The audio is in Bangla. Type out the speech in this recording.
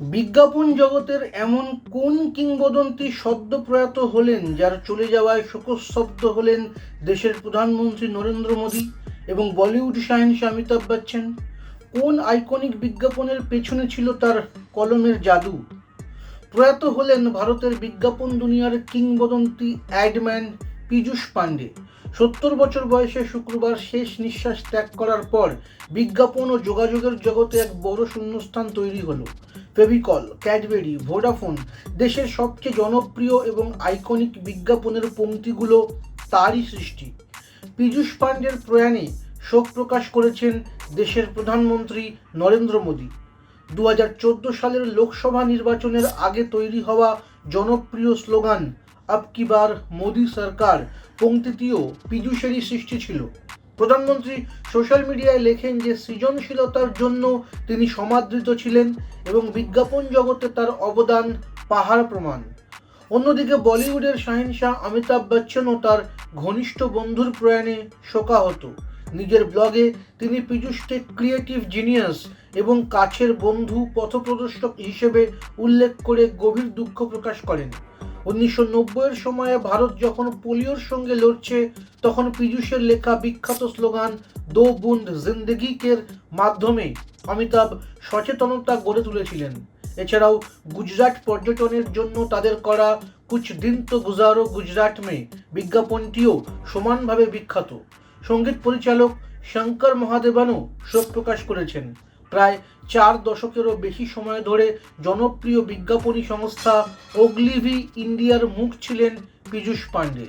বিজ্ঞাপন জগতের এমন কোন কিংবদন্তি সদ্য প্রয়াত হলেন যার চলে যাওয়ায় শোকস্তব্ধ হলেন দেশের প্রধানমন্ত্রী নরেন্দ্র মোদী এবং বলিউড শাহিনশা অমিতাভ বচ্চন? কোন আইকনিক বিজ্ঞাপনের পেছনে ছিল তার কলমের জাদু? প্রয়াত হলেন ভারতের বিজ্ঞাপন দুনিয়ার কিংবদন্তি অ্যাডম্যান পীযূষ পাণ্ডে। সত্তর বছর বয়সে শুক্রবার শেষ নিঃশ্বাস ত্যাগ করার পর বিজ্ঞাপন ও যোগাযোগের জগতে এক বড় শূন্যস্থান তৈরি হলো। ফেভিকল ক্যাডবেরি ভোডাফোন দেশের সবচেয়ে জনপ্রিয় এবং আইকনিক বিজ্ঞাপনের পংক্তিগুলো তারই সৃষ্টি। পীযূষ পাণ্ডের প্রয়াণে শোক প্রকাশ করেছেন দেশের প্রধানমন্ত্রী নরেন্দ্র মোদী। দু হাজার চোদ্দ সালের লোকসভা নির্বাচনের আগে তৈরি হওয়া জনপ্রিয় স্লোগান আব কি বার মোদী সরকার পংক্তিটিও পীযূষেরই সৃষ্টি ছিল। প্রধানমন্ত্রী সোশ্যাল মিডিয়ায় লেখেন যে সৃজনশীলতার জন্য তিনি সমাদৃত ছিলেন এবং বিজ্ঞাপন জগতে তার অবদান পাহাড় প্রমাণ। অন্যদিকে বলিউডের শাহিনশাহ অমিতাভ বচ্চনও তার ঘনিষ্ঠ বন্ধুর প্রয়াণে শোকাহত। নিজের ব্লগে তিনি পীযূষকে ক্রিয়েটিভ জিনিয়াস এবং কাছের বন্ধু, পথপ্রদর্শক হিসেবে উল্লেখ করে গভীর দুঃখ প্রকাশ করেন। উনিশশো নব্বইয়ের সময়ে ভারত যখন পোলিওর সঙ্গে লড়ছে, তখন পীযূষের লেখা বিখ্যাত স্লোগান, দো বুন্দ জিন্দগিকের মাধ্যমে অমিতাভ সচেতনতা গড়ে তুলেছিলেন। এছাড়াও গুজরাট পর্যটনের জন্য তাদের করা কুচ দিন তো গুজারো গুজরাট মে বিজ্ঞাপনটিও সমানভাবে বিখ্যাত। সংগীত পরিচালক শঙ্কর মহাদেবানও শোক প্রকাশ করেছেন। প্রায় চার দশকেরও বেশি সময় ধরে জনপ্রিয় বিজ্ঞাপনী সংস্থা ওগলিভি ইন্ডিয়ার মুখ ছিলেন পীযূষ পাণ্ডে।